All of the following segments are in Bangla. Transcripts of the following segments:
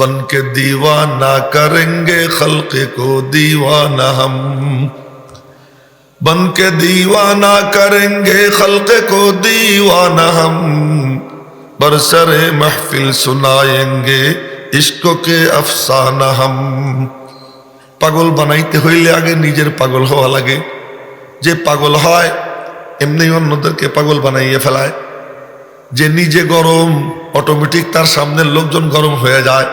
बन के दीवाना करेंगे खल्क को दीवाना हम बन के दीवाना करेंगे खल्क को दीवाना हम बरसरे महफिल सुनाएंगे इश्क के अफसाना हम পাগল বানাইতে হইলে আগে নিজের পাগল হওয়া লাগে যে পাগল হয় এমনি অন্যদেরকে পাগল বানাইয়ে ফেলায় যে নিজে গরম অটোমেটিক তার সামনের লোকজন গরম হয়ে যায়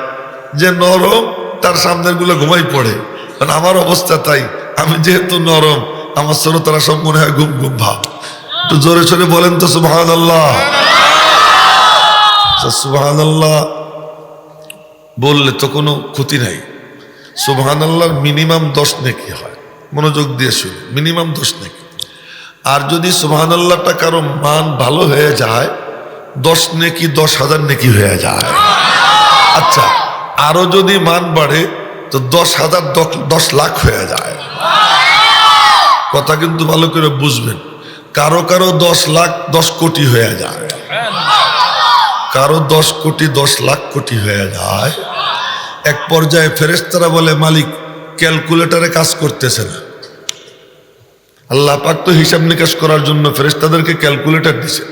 যে নরম, তার সামনেরগুলো ঘুমাই পড়ে। কারণ আমার অবস্থা তাই। আমি যেহেতু নরম, আমার শ্রোতারা সব মনে হয় ঘুম ঘুম ভাব। একটু জোরে সোরে বলেন তো সুবাহান আল্লাহ আল্লাহ বললে তো কোনো ক্ষতি নাই। সুবাহান আল্লাহর মিনিমাম দশ নেকি হয়। মনোযোগ দিয়ে শুনে মিনিমাম দশ নেকি। আর যদি সুবাহান আল্লাহটা কারও মান ভালো হয়ে যায়, দশ নেকি, দশ হাজার নেকি হয়ে যায়। আচ্ছা আরও যদি মান বাড়ে, তো দশ হাজার দশ- লাখ হয়ে যায়। কথা কিন্তু ভালো করে বুঝবেন। কারও কারও দশ লাখ দশ কোটি হয়ে যায়। কারও দশ কোটি দশ লাখ কোটি হয়ে যায়। এক পর্যায়ে ফেরেশতারা বলে, মালিক, ক্যালকুলেটরে কাজ করতেছে না। আল্লাহ পাক তো হিসাব নিকাশ করার জন্য ফেরেশতাদেরকে ক্যালকুলেটর দিছে।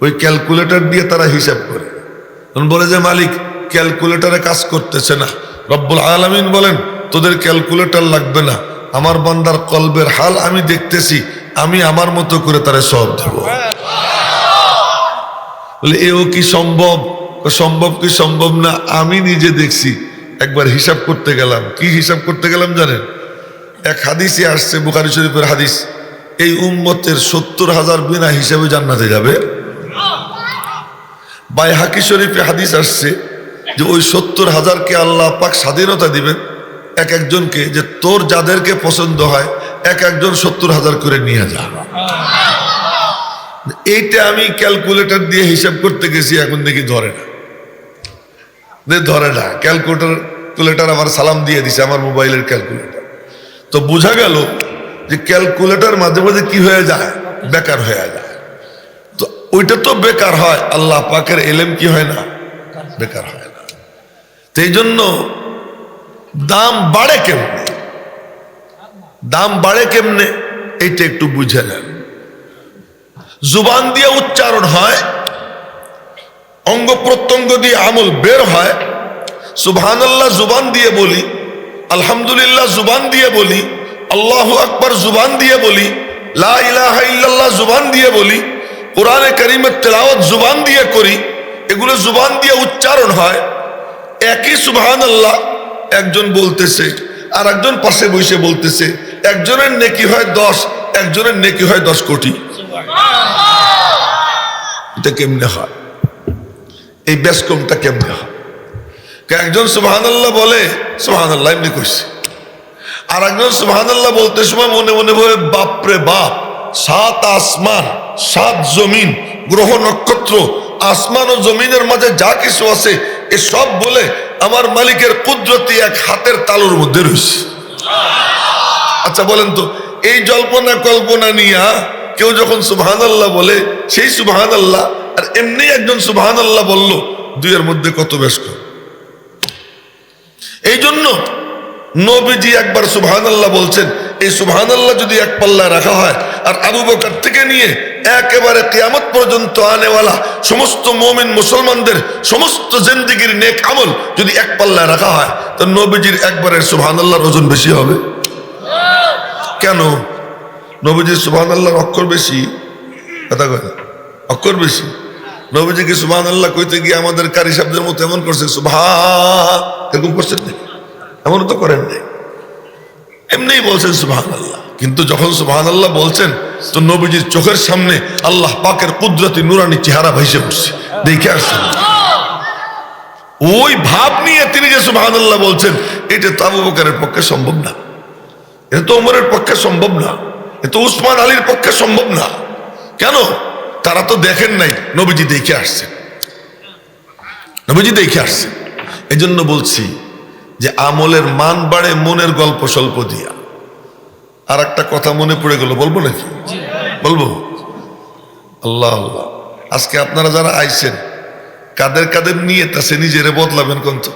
ওই ক্যালকুলেটর দিয়ে তারা হিসাব করে। বলে যে, মালিক ক্যালকুলেটরে কাজ করতেছে না। রব্বুল আলামিন বলেন, তোদের ক্যালকুলেটর লাগবে না। আমার বান্দার কলবের হাল আমি দেখতেছি, আমি আমার মতো করে তারে সব দেব। বলে, এও কি সম্ভব? সম্ভব কি সম্ভব না? আমি নিজে দেখছি। একবার হিসাব করতে গেলাম। কি হিসাব করতে গেলাম জানেন? এক হাদিসে আসছে, বুখারি শরীফের হাদিস, এই উম্মতের সত্তর হাজার বিনা হিসাবে জান্নাতে যাবে। বাই হাকি শরীফে হাদিস আসছে যে ওই সত্তর হাজারকে আল্লাহ পাক স্বাধীনতা দিবেন, এক একজনকে, যে তোর যাদেরকে পছন্দ হয়, এক একজন সত্তর হাজার করে নিয়ে যা। এইটা আমি ক্যালকুলেটর দিয়ে হিসাব করতে গেছি, এখন দেখি ধরে না। ধরে না। ক্যালকুলেটর ক্যালকুলেটর আমার সালাম দিয়ে দিছে, আমার মোবাইলের ক্যালকুলেটর। তো বোঝা গেল যে ক্যালকুলেটর মাঝে মাঝে কি হয়ে যায়? বেকার হয়ে যায়। তো ওইটা তো বেকার হয়। আল্লাহ পাকের এলেম কি হয় না? বেকার হয়। এই জন্য দাম বাড়ে কেমনে? দাম বাড়ে কেমনে? এইটা একটু বুঝে নেন। জুবান দিয়ে উচ্চারণ হয়, অঙ্গ প্রত্যঙ্গ দিয়ে আমল বের হয়। সুবহানাল্লাহ জুবান দিয়ে বলি, আলহামদুলিল্লাহ জুবান দিয়ে বলি, আল্লাহু আকবার জুবান দিয়ে বলি, লা ইলাহা ইল্লাল্লাহ জুবান দিয়ে বলি, কোরআনে করিমের তেলাওয়াত জুবান দিয়ে করি। এগুলো জুবান দিয়ে উচ্চারণ হয়। একই সুবহান আল্লাহ একজন বলতেছে আর একজন পাশে বসে বলতেছে একজনের নেকি হয় দশ একজনের নেকি হয় দশ কোটি। এটা কেমনে হয়? এই ব্যাসকমটা কেমনে হয়? একজন সুবাহান আল্লাহ বলে সুবাহান আল্লাহ এমনি কইছে। আর একজন সুবাহান আল্লাহ বলতে সময় মনে মনে বলে বাপরে বাপ সাত আসমান সাত জমিন গ্রহ নক্ষত্র আসমান ও জমিনের মাঝে যা কিছু আছে এ সব বলে আমার মালিকের কুদরতি এক হাতের তালুর মধ্যে রয়েছে আচ্ছা বলেন তো, এই জল্পনা কল্পনা নিয়া কেউ যখন সুবহান আল্লাহ বলে, সেই সুবহান আল্লাহ আর এমনি একজন সুবহান আল্লাহ বলল, দুইয়ের মধ্যে কত কম। এই জন্য নবীজি একবার সুবহান আল্লাহ বলছেন, এই সুবহান আল্লাহ যদি এক পাল্লায় রাখা হয়, আর আবু বকর থেকে নিয়ে একেবারে কিয়ামত পর্যন্ত আনেওয়ালা সমস্ত মমিন মুসলমানদের সমস্ত জিন্দিগির নেক আমল যদি এক পাল্লায় রাখা হয়, তো নবীজির একবারের সুবহান আল্লাহর ওজন বেশি হবে। কেন? নবীজির সুবহান আল্লাহর অক্ষর বেশি। কথা কয় অক্ষর বেশি। নবীজিকে সুবহান আল্লাহ কইতে গিয়ে আমাদের কারি শব্দের মতো এমন করছে, সুবহান এরকম করছেন না এমন তো করেন নাই। এমনিই বলছেন সুবহান আল্লাহ কিন্তু যখন সুবহান আল্লাহ বলছেন, তো নবীজির চোখের সামনে আল্লাহ পাকের কুদরতি নুরানি চেহারা ভাইসে বসছে দেখে আসছেন ওই ভাব নিয়ে তিনি যে সুবহান আল্লাহ বলছেন, এটা তো আবু বকরের পক্ষে সম্ভব না। এটা তো ওমরের পক্ষে সম্ভব না। এ তো উসমান আলীর পক্ষে সম্ভব না। কেন? তারা তো দেখেন নাই, নবীজি দেখে আসছেন। নবীজি দেখে আসছেন। এই জন্য বলছি যে আমলের মান বাড়ে, মনের গল্প স্বল্প দিয়া। আর একটা কথা মনে পড়ে গেল বলব নাকি? বলব? আল্লাহ আল্লাহ। আজকে আপনারা যারা আইছেন কাদের কাদের নিয়ে তাছে নিজেরে বদলাবেন কন্ত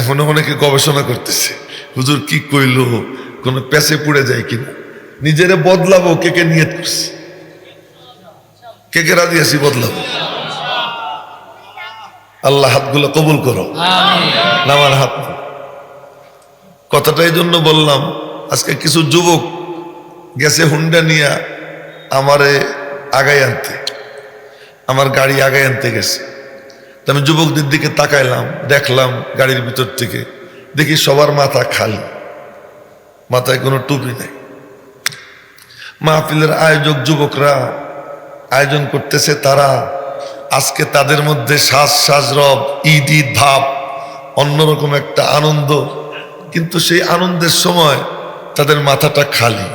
এখনও অনেকে গবেষণা করতেছে হুজুর কি কইল কোনো প্যাসে পুড়ে যায় কিনা? নিজেরে বদলাবো কে কে নিয়ত করছি? কে কে রাজি আছি বদলাবো? আল্লাহ হাতগুলো কবুল করো। নামার হাত। কথাটা এই জন্য বললাম, আজকে কিছু যুবক গেছে হুন্ডা নিয়ে আমারে আগাই আনতে। আমার গাড়ি আগাই আনতে গেছে। তো আমি যুবকদের দিকে তাকাইলাম, দেখলাম গাড়ির ভিতর থেকে। দেখি সবার মাথা খালি, মাথায় কোনো টুপি নেই। মাহফিলের আয়োজক যুবকরা আয়োজন করতেছে তারা আজকে তাদের মধ্যে শ্বাস শ্বাস রব ঈদ ঈদ ভাব, অন্যরকম একটা আনন্দ কিন্তু সেই আনন্দের সময় তাদের মাথাটা খালি।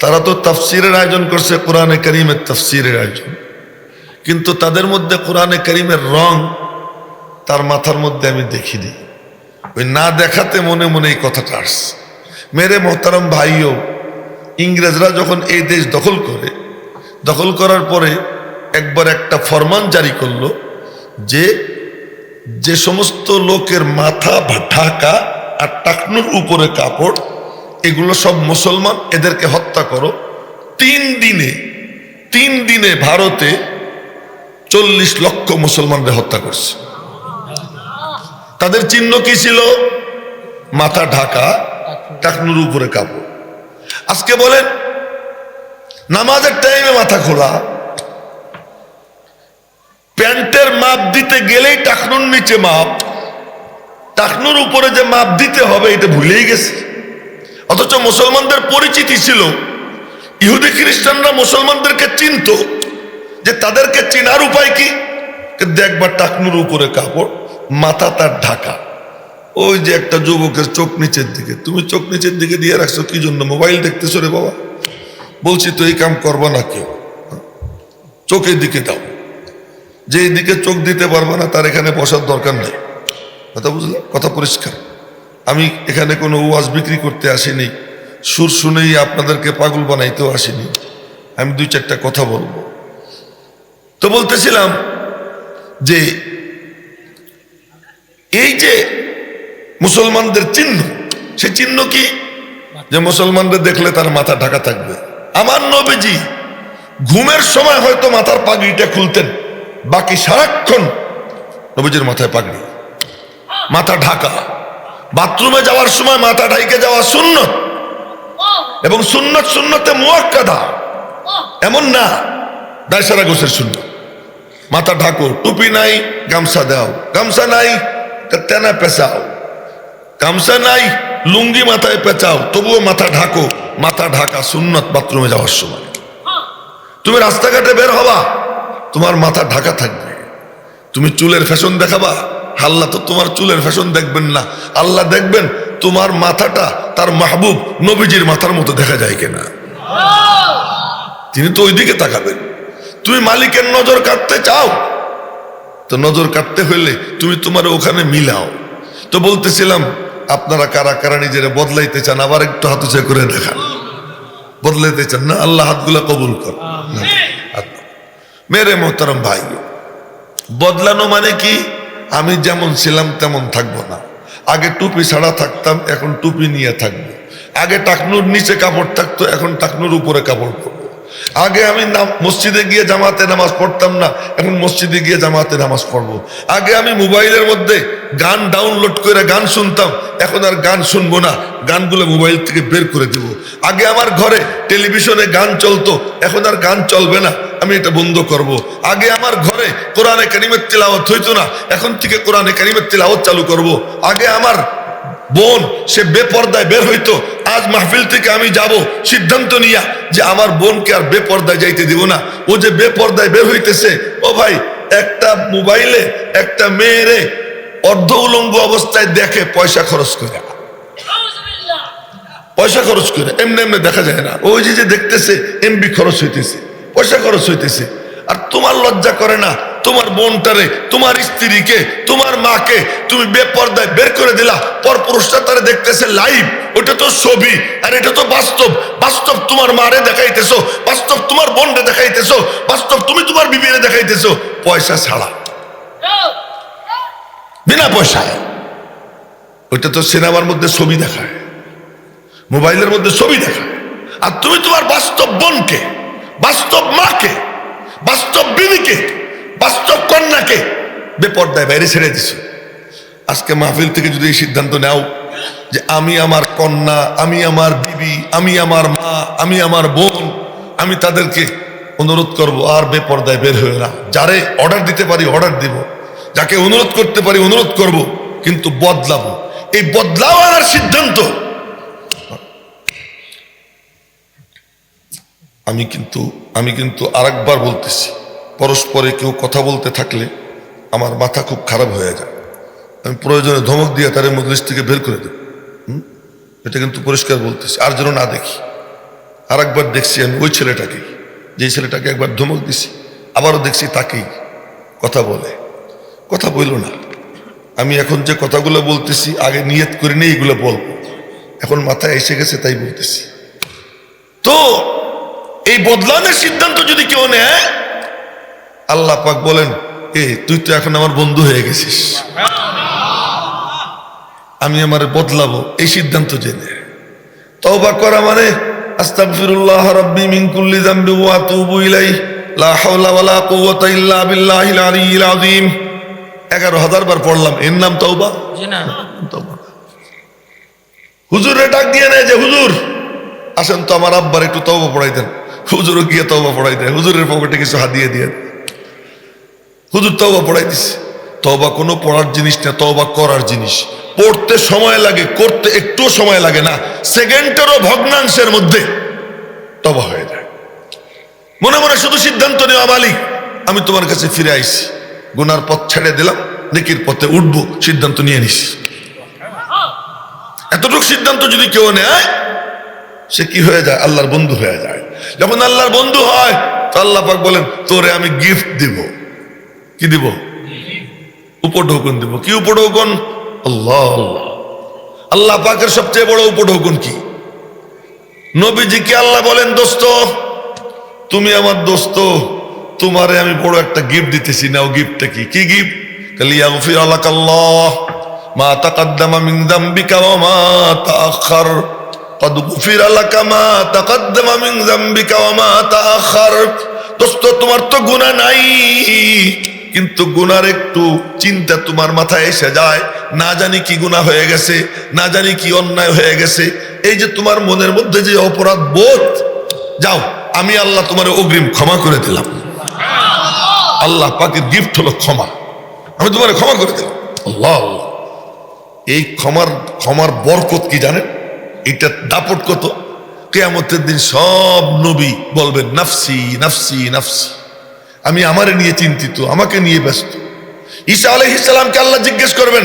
তারা তো তাফসিরের আয়োজন করছে, কোরআনে করিমের তাফসিরের আয়োজন। কিন্তু তাদের মধ্যে কোরআনে করিমের রং তার মাথার মধ্যে আমি দেখিনি। ওই না দেখাতে মনে মনে এই কথাটা আসছে। মেরে মোহতারাম ভাইও ইংরেজরা যখন এই দেশ দখল করে, দখল করার পরে একবার একটা ফরমান জারি করল যে যে সমস্ত লোকের মাথা ঢাকা আর টাকনুর উপরে কাপড়, এগুলো সব মুসলমান, এদেরকে হত্যা করো। তিন দিনে তিন দিনে ভারতে চল্লিশ লক্ষ মুসলমানদের হত্যা করছে। তাদের চিহ্ন কি ছিল? মাথা ঢাকা, টাকনুর উপরে কাপড়। আজকে বলেন, নামাজের টাইমে মাথা খোলা প্যান্টের মাপ দিতে গেলেই টাকনুর নিচে মাপ। টাকনুর উপরে যে মাপ দিতে হবে, এটা ভুলেই গেছে। অথচ মুসলমানদের পরিচিতি ছিল। ইহুদি খ্রিস্টানরা মুসলমানদেরকে চিনতো যে তাদেরকে চিনার উপায় কি? দেখবার টাকনুর উপরে কাপড়, মাথা তার ঢাকা। ওই যে একটা যুবকের চোখ নিচের দিকে। তুমি চোখ নিচের দিকে দিয়ে রাখছো, কি জন্য? মোবাইল দেখতেছো রে বাবা? বলছি, তো এই কাম করব না কেউ? চোখের দিকে দাও যে দিকে চোখ দিতে পারবে না, তার এখানে বসার দরকার নেই। কথা বুঝলে? কথা পরিষ্কার। আমি এখানে কোনো ওয়াজ বিক্রি করতে আসিনি। সুর শুনেই আপনাদেরকে পাগল বানাইতেও আসিনি। আমি দুই চারটা কথা বলব। তো বলতেছিলাম যে, এই যে মুসলমানদের চিহ্ন, সে চিহ্ন কি? যে মুসলমানদের দেখলে তার মাথা ঢাকা থাকবে। আমার নবীজি ঘুমের সময় হয়তো মাথার পাগড়িটা খুলতেন, বাকি সারাক্ষণ নবীজির মাথায় পাগড়ি। মাথা ঢাকা। বাথরুমে যাওয়ার সময় মাথা ঢাইকে যাওয়া সুন্নত। এবং সুন্নত সুন্নতে মুয়াক্কাদা। এমন না, দায়সারা গোসের শূন্য মাথা ঢাকো, টুপি নাই, গামছা দাও। গামছা নাই তেনা পেঁচাও। গামছা নাই, লুঙ্গি মাথায় পেঁচাও। তবুও মাথা ঢাকো, মাথা ঢাকা সুন্নত বাথরুমে যাওয়ার সময়। তুমি রাস্তাঘাটে বের হবা, তোমার মাথা ঢাকা থাকবে। তুমি চুলের ফ্যাশন দেখাবা আল্লাহ তো তোমার চুলের ফ্যাশন দেখবেন না। আল্লাহ দেখবেন তোমার মাথাটা তার মাহবুব নবীজির মাথার মতো দেখা যায় কিনা। তিনি তো ওইদিকে তাকাবেন। তুমি মালিকের নজর কাটতে চাও? তো নজর কাটতে হইলে তুমি তোমার ওখানে মিলাও। তো বলতেছিলাম আপনারা কারা কারা নিজেরা বদলাইতে চান আবার একটু হাতুচে করে দেখান। বদলাইতে চান না আল্লাহ হাতগুলা কবুল কর হাত। মেরে মোহতারাম ভাই বদলানো মানে কি? আমি যেমন ছিলাম তেমন থাকব না। আগে টুপি ছাড়া থাকতাম, এখন টুপি নিয়ে থাকব। আগে টাকনুর নিচে কাপড় থাকতো, এখন টাকনুর উপরে কাপড় পরবো। আগে আমি নাম মসজিদে গিয়ে জামাতে নামাজ পড়তাম না, এখন মসজিদে গিয়ে জামাতে নামাজ পড়ব আগে আমি মোবাইলের মধ্যে গান ডাউনলোড করে গান শুনতাম, এখন আর গান শুনব না, গানগুলো মোবাইল থেকে বের করে দেব আগে আমার ঘরে টেলিভিশনে গান চলতো, এখন আর গান চলবে না, আমি এটা বন্ধ করব। আগে আমার ঘরে কোরআনে কারিমের তিলাওয়াত হইতো না, এখন থেকে কোরআনে কারিমের তিলাওয়াত চালু করব। আগে আমার বোন, সে বেপর্দায় বের হইতো। আজ মাহফিল থেকে আমি যাব। সিদ্ধান্ত নিয়া যে আমার বোনকে আর বেপর্দায় যাইতে দিব না। ও যে বেপর্দায় বের হইতেছে, ও ভাই, একটা মোবাইলে একটা মেয়েরে অর্ধ উলঙ্গ অবস্থায় দেখে পয়সা খরচ করে। পয়সা খরচ করে, এমনি এমনি দেখা যায় না। ওই যে যে দেখতেছে, এমবি খরচ হইতেছে, পয়সা খরচ হইতেছে। আর তোমার লজ্জা করে না তোমার বোনটারে, তোমার স্ত্রীকে, তোমার মাকে তুমি বেপর্দায় বের করে দিলা। পর পুরুষটা তারে দেখতেছে লাইভ। ওটা তো ছবি, আর এটা তো বাস্তব। বাস্তব তোমার মারে দেখাইতেছো, বাস্তব তোমার বোনরে দেখাইতেছো, বাস্তব তুমি তোমার বিবিরে দেখাইতেছো। পয়সা ছাড়া। বিনা পয়সায়। ওইটা তো সিনেমার মধ্যে ছবি দেখায়। মোবাইলের মধ্যে ছবি দেখায়। আর তুমি তোমার বাস্তব বোনকে, বাস্তব মাকে, বাস্তব বিবিকে বাস্তব কন্যাকে বেপর্দায় বাইরে ছেড়ে দিছো। আজকে মাহফিল থেকে যদি এই সিদ্ধান্ত নাও যে আমি আমার কন্যা, আমি আমার বিবি, আমি আমার মা, আমি আমার বোন, আমি তাদেরকে অনুরোধ করব, আর বেপর্দায় বের হয়ে না। যারে অর্ডার দিতে পারি অর্ডার দিব। যাকে অনুরোধ করতে পারি, অনুরোধ করব, কিন্তু বদলাবো। এই বদলাও আনার সিদ্ধান্ত আমি কিন্তু আমি কিন্তু আরেকবার বলতেছি। পরস্পরে কেউ কথা বলতে থাকলে আমার মাথা খুব খারাপ হয়ে যায়। আমি প্রয়োজনে ধমক দিয়ে তার মজলিস থেকে বের করে দেব? এটা কিন্তু পরিষ্কার বলতেছি। আর যেন না দেখি। আর একবার দেখছি আমি ওই ছেলেটাকে। যেই ছেলেটাকে একবার ধমক দিছি, আবারও দেখছি তাকেই কথা বলে। কথা বলল না। আমি এখন যে কথাগুলো বলতেছি, আগে নিয়ত করে নিয়ে এগুলো বলব। এখন মাথায় এসে গেছে, তাই বলতেছি। তো, এই বদলানোর সিদ্ধান্ত যদি কেউ নেয় আল্লাহ পাক বলেন এ তুই তো এখন আমার বন্ধু হয়ে গেছিস। আমি আমার বদলাবো এই সিদ্ধান্ত জেনে। তওবা করা মানে আস্তাগফিরুল্লাহ রাব্বি মিন কুল্লি যামবি ওয়া আতুবু ইলাই লা হাওলা ওয়ালা কুওয়াতা ইল্লা বিল্লাহিল আলিয়্যিল আযীম। 11000 বার পড়লাম এর নাম তওবা? জি না। তওবা। হুজুরে ডাক দিয়ে নেয় যে হুজুর আসেন তো আমার আব্বার একটু তওবা পড়াই দেন। হুজুরও গিয়ে তওবা পড়াই দেয়। হুজুরের পকেটে কিছু হাদিয়ে দিয়ে দেয়। হুজুর তওবা পড়াই দিছে তওবা কোনো পড়ার জিনিস না, তওবা করার জিনিস। পড়তে সময় লাগে, করতে একটুও সময় লাগে না। সেকেন্ডেরও ভগ্নাংশের মধ্যে তবা হয়ে যায়। মনে মনে শুধু সিদ্ধান্ত নেওয়া মালিক, আমি তোমার কাছে ফিরে আইছি। গুনার পথ ছেড়ে দিলাম, নেকির পথে উঠবো, সিদ্ধান্ত নিয়ে নিস এতটুকু সিদ্ধান্ত যদি কেউ নেয়, সে কি হয়ে যায়? আল্লাহর বন্ধু হয়ে যায়। যখন আল্লাহর বন্ধু হয়, তো আল্লাহ পাক বলেন, তোরে আমি গিফট দিব। কি দিব উপঢৌকন দিব কি উপঢৌকন আল্লাহ আল্লাহ পাকের সবচেয়ে বড় উপঢৌকন কি নবীজিকে আল্লাহ বলেন দোস্ত তুমি আমার দোস্ত তোমারে আমি বড় একটা গিফট দিতেছি নাও গিফটটা কি কি গিফট কালিয়া গফির আল্লাহ মা তাকাদ্দামা মিন যামবিকা ওয়া মা তাআখার قد غفر لك ما تقدم من ذنبك وما تأخر দোস্ত তোমার তো গুনাহ নাই কিন্তু গুনার একটু চিন্তা তোমার মাথায় এসে যায়, না জানি কি গুনাহ হয়ে গেছে, না জানি কি অন্যায় হয়ে গেছে। এই যে তোমার মনের মধ্যে যে অপরাধ বোধ, যাও, আমি আল্লাহ তোমার অগ্রিম ক্ষমা করে দিলাম। আল্লাহ পাকের গিফট হলো ক্ষমা। আমি তোমার ক্ষমা করে দিলাম। আল্লাহ আল্লাহ। এই ক্ষমার ক্ষমার বরকত কি জানেন? এটা দাপট কত? কেয়ামতের দিন সব নবী বলবেন, নাফসি নাফসি নাফসি। আমি আমারে নিয়ে চিন্তিত, আমাকে নিয়ে ব্যস্ত। ঈসা আলাইহিস সালামকে আল্লাহ জিজ্ঞেস করবেন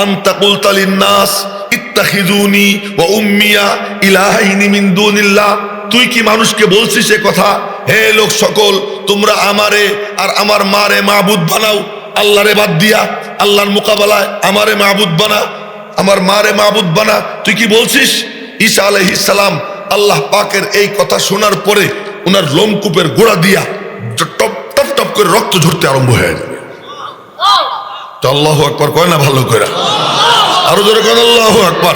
আনতা কুলতা লিন্নাস ইত্তাখিযুনি ওয়া উম্মিয়া ইলাহাইনি মিন দুনিল্লাহ? তুই কি মানুষকে বলছিস এ কথা? হে লোক সকল, তোমরা আমারে আর আমার মারে মাবুদ বানাও, আল্লাহরে বাদ দিয়া, আল্লাহর মোকাবেলায় আমারে মাবুদ বানা আমার মারে মাবুদ বানা। তুই কি বলছিস? ঈসা আলাইহিস আল্লাহ পাকের এই কথা শোনার পরে ওনার লোমকূপের গোড়া দিয়া টপ টপ টপ করে রক্ত ঝরতে আরম্ভ হয়ে যাবে তো আল্লাহ আকবার কয় না ভালো করে আরো জোরে কেন আল্লাহ আকবার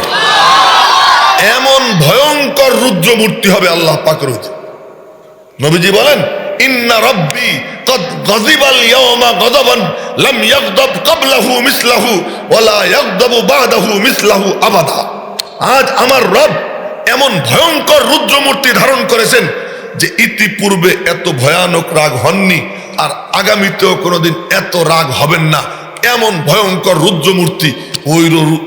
এমন ভয়ঙ্কর রুদ্রমূর্তি হবে আল্লাহ পাকের অধীন। নবীজি বলেন ইন্না রব্বি قد غضب اليوم غضبا لم يغضب قبله مثله ولا يغضب بعده مثله আবাদা আজ আমার রব এমন ভয়ঙ্কর রুদ্রমূর্তি ধারণ করেছেন যে ইতিপূর্বে এত ভয়ানক রাগ হননি, আর আগামীতেও কোনোদিন এত রাগ হবেন না। এমন ভয়ঙ্কর রুদ্রমূর্তি, ওই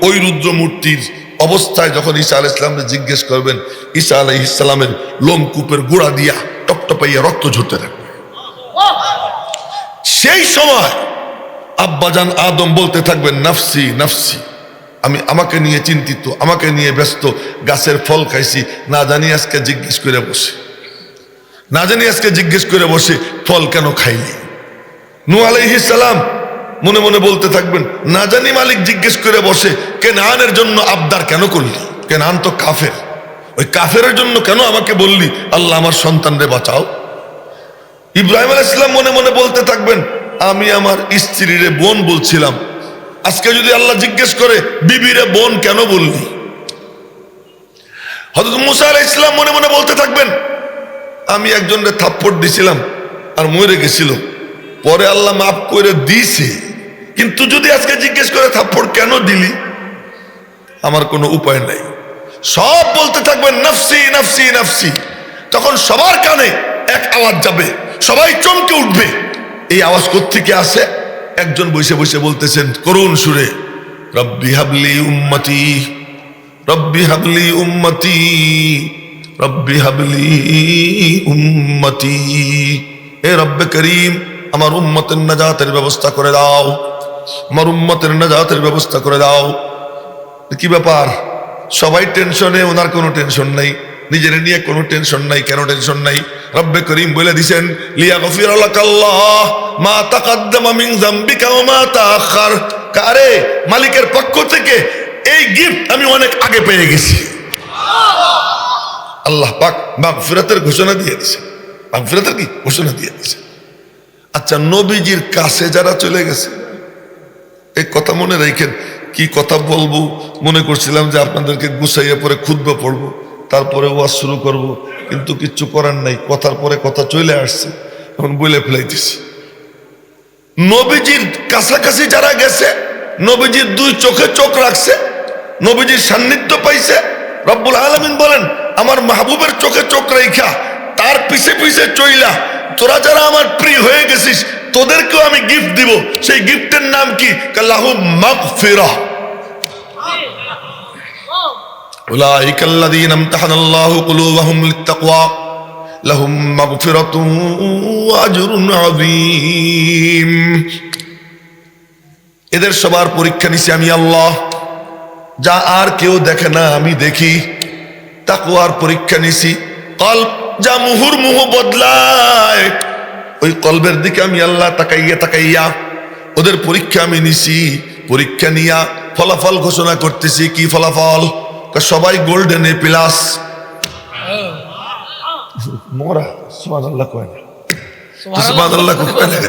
ওই রুদ্রমূর্তির অবস্থায় যখন ঈসা আলাহ ইসলামকে জিজ্ঞেস করবেন, ঈসা আলাহ ইসলামের লোমকূপের গোড়া দিয়া টপটপাইয়া রক্ত ঝরতে থাকবে। সেই সময় আব্বাজান আদম বলতে থাকবেন, নাফসি নাফসি, আমি আমাকে নিয়ে চিন্তিত, আমাকে নিয়ে ব্যস্ত, গাছের ফল খাইছি, না জানি আজকে জিজ্ঞেস করে বসে। না জানি আজকে জিজ্ঞেস করে বসে ফল কেন খাইলি। নু সালাম মনে মনে বলতে থাকবেন, না জানি মালিক জিজ্ঞেস করে বসে কেনানের জন্য আবদার কেন করলি? কেনান তো কাফের। ওই কাফের জন্য কেন আমাকে বললি, আল্লাহ আমার সন্তানরে বাঁচাও? ইব্রাহিম আলাইহিস ইসলাম মনে মনে বলতে থাকবেন, আমি আমার স্ত্রীরে বোন বলছিলাম। আজকে যদি আল্লাহ জিজ্ঞেস করে, বিবিরে বোন কেন বললি? হয়তো মুসা আলাহ ইসলাম মনে মনে বলতে থাকবেন আমি একজনকে থাপ্পড় দিছিলাম আর মরে গেছিল। পরে আল্লাহ মাফ করে দিয়েছে। কিন্তু যদি আজকে জিজ্ঞেস করে থাপ্পড় কেন দিলি? আমার কোনো উপায় নাই। সব বলতে থাকবেন নফসি নফসি নফসি। তখন সবার কানে এক আওয়াজ যাবে, সবাই চমকে উঠবে। এই আওয়াজ থেকে আসে? একজন বসে বসে বলতেছেন, করুণ সুরে, রব্বি হাবলি উম্মতি, রব্বি হাবলি উম্মতি। রব্বি হাবলি উম্মতি। এ রব্বে করিম, আমার উম্মতের নাজাতের ব্যবস্থা করে দাও। আমার উম্মতের নাজাতের ব্যবস্থা করে দাও। কি ব্যাপার? সবাই টেনশনে, ওনার কোনো টেনশন নাই। নিজের নিয়ে কোনো টেনশন নাই, কেন টেনশন নাই? রব্বে করিম বলে দিছেন, লিয়া গফির মা তাকাদ্দামা মিন যামবিকা ওয়া মা তাআখার কারে মালিকের পক্ষ থেকে এই গিফট আমি অনেক আগে পেয়ে গেছি। আল্লাহ পাক মাগফিরাতের ঘোষণা দিয়ে দিছে। মাগফিরাতের কি? ঘোষণা দিয়ে দিছে। আচ্ছা নবীজির কাছে যারা চলে গেছে, এই কথা মনে রাখেন, কি কথা বলব? মনে করছিলাম যে আপনাদেরকে গুছাইয়া পরে খুদ্া পড়ব, তারপরে ওয়াজ শুরু করব, কিন্তু কিচ্ছু করার নাই। কথার পরে কথা চলে আসছে, এখন বলে ফেলাইতেছি। নবীজির কাছাকাছি যারা গেছে, নবীজির দুই চোখে চোখ রাখছে, নবীজির সান্নিধ্য পাইছে, রব্বুল আলমিন বলেন আমার মাহবুবের চোখে চোখ রেখা তার পিছে পিছে চইলা তোরা যারা আমার প্রিয় হয়ে গেছিস তোদেরকেও আমি গিফট দিব সেই গিফটের নাম কি কাল্লাহু মাগফিরা أولئك الذين امتحن الله قلوبهم للتقوى لهم مغفرة وأجر عظيم এদের সবার পরীক্ষা নিছি আমি আল্লাহ যা আর কেউ দেখে না আমি দেখি তাকুয়ার পরীক্ষা নিছি। কল্প যা মুহুর মুহ বদলায়। ওই কলবের দিকে আমি আল্লাহ তাকাইয়া তাকাইয়া ওদের পরীক্ষা আমি নিছি। পরীক্ষা নিয়া ফলাফল ঘোষণা করতেছি কি ফলাফল? সবাই গোল্ডেন এ প্লাস। মোরা সুমান আল্লাহ কয় না। সুমান আল্লাহ কয় না?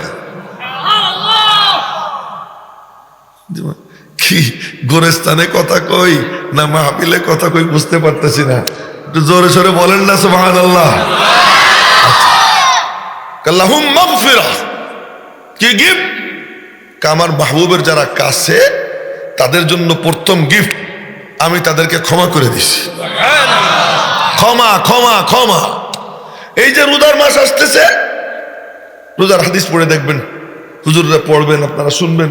কি গোরেস্তানে কথা কই না মাহফিলে কথা কই বুঝতে পারতেছি না। একটু জোরে সোরে বলেন না সুবহান আল্লাহ কাল্লাহুম কি গিফট আমার মাহবুবের যারা কাছে, তাদের জন্য প্রথম গিফট আমি তাদেরকে ক্ষমা করে দিছি। ক্ষমা ক্ষমা ক্ষমা। এই যে রোজার মাস আসতেছে, রোজার হাদিস পড়ে দেখবেন। হুজুররা পড়বেন, আপনারা শুনবেন।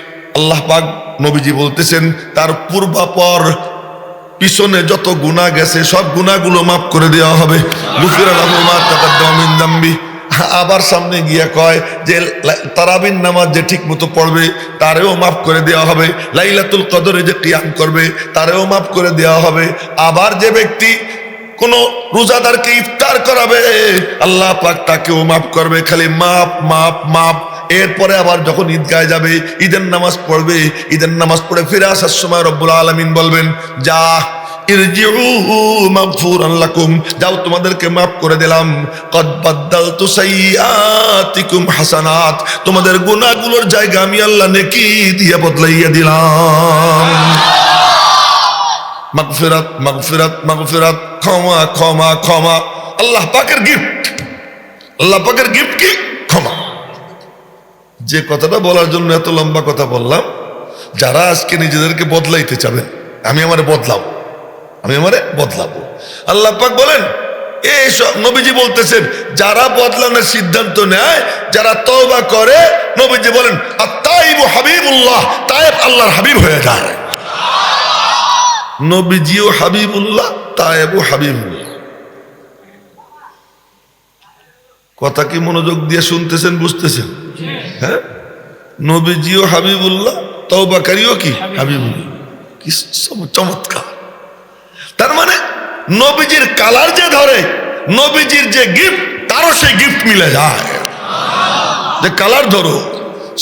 আল্লাহ পাক নবীজি বলতেছেন, তার পূর্বাপর পিছনে যত গুণা গেছে, সব গুণাগুলো মাফ করে দেওয়া হবে। গুফিরা আবার সামনে গিয়ে কয় যে তারাবিন নামাজ যে ঠিক মতো পড়বে, তারেও মাফ করে দেওয়া হবে। লাইলাতুল কদরে যে কিয়াম করবে, তারেও মাফ করে দেওয়া হবে। আবার যে ব্যক্তি কোন রোজাদারকে ইফতার করাবে, আল্লাহ পাক তাকেও মাফ করবে। খালি মাপ মাপ মাপ এরপরে আবার যখন ঈদগায় যাবে, ঈদের নামাজ পড়বে, ঈদের নামাজ পড়ে ফিরে আসার সময় রব্বুল আলামিন বলবেন, যা যাও তোমাদেরকে মাফ করে দিলাম। হাসানাত, তোমাদের গুনাহগুলোর জায়গা আমি আল্লাহ নেকি দিয়ে বদলাইয়া দিলাম। মাগফিরাত মাগফিরাত মাগফিরাত, ক্ষমা ক্ষমা ক্ষমা। আল্লাহ পাকের গিফট আল্লাহ পাকের গিফট কি? যে কথাটা বলার জন্য এত লম্বা কথা বললাম, যারা আজকে নিজেদেরকে বদলাইতে চাবেন আমি আমারে বদলাব। আমি আমারে বদলাবো। আল্লাহ পাক বলেন এই নবীজি বলতেছেন, যারা বদলানোর সিদ্ধান্ত নেয়, যারা তওবা করে, নবীজি বলেন আর তাইবু হাবিবুল্লাহ, তায়েব আল্লাহর হাবিব হয়ে যায়। নবীজিও হাবিবুল্লাহ, তায়েবও হাবিবুল্লাহ। কথা কি মনোযোগ দিয়ে শুনতেছেন, বুঝতেছেন? হ্যাঁ? নবীজিও হাবিবুল্লাহ তৌবাকারীও কি? হাবিবুল্লাহ। কি চম- চমৎকার। তার মানে নবীজির কালার যে ধরে নবীজির যে গিফট তারও সেই গিফট মিলে যায়। যে কালার ধরো